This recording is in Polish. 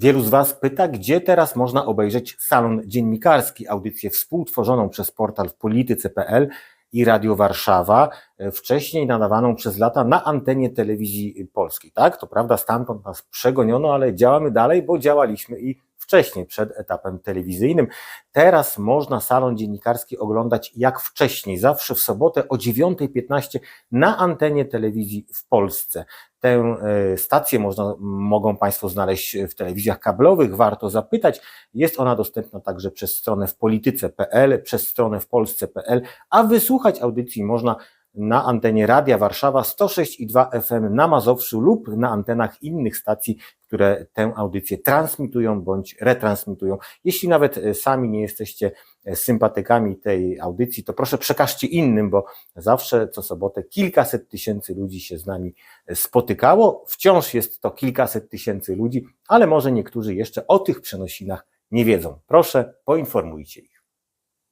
Wielu z Was pyta, gdzie teraz można obejrzeć salon dziennikarski, audycję współtworzoną przez portal w polityce.pl i Radio Warszawa, e, wcześniej nadawaną przez lata na antenie telewizji polskiej. Tak, to prawda, stamtąd nas przegoniono, ale działamy dalej, bo działaliśmy i wcześniej, przed etapem telewizyjnym. Teraz można salon dziennikarski oglądać jak wcześniej, zawsze w sobotę o 9.15 na antenie telewizji w Polsce. Tę e, stację można, mogą Państwo znaleźć w telewizjach kablowych, warto zapytać. Jest ona dostępna także przez stronę w polityce.pl, przez stronę w polsce.pl, a wysłuchać audycji można na antenie Radia Warszawa 106,2 FM na Mazowszu lub na antenach innych stacji, które tę audycję transmitują bądź retransmitują. Jeśli nawet e, sami nie jesteście e, sympatykami tej audycji, to proszę przekażcie innym, bo zawsze co sobotę kilkaset tysięcy ludzi się z nami e, spotykało. Wciąż jest to kilkaset tysięcy ludzi, ale może niektórzy jeszcze o tych przenosinach nie wiedzą. Proszę, poinformujcie ich.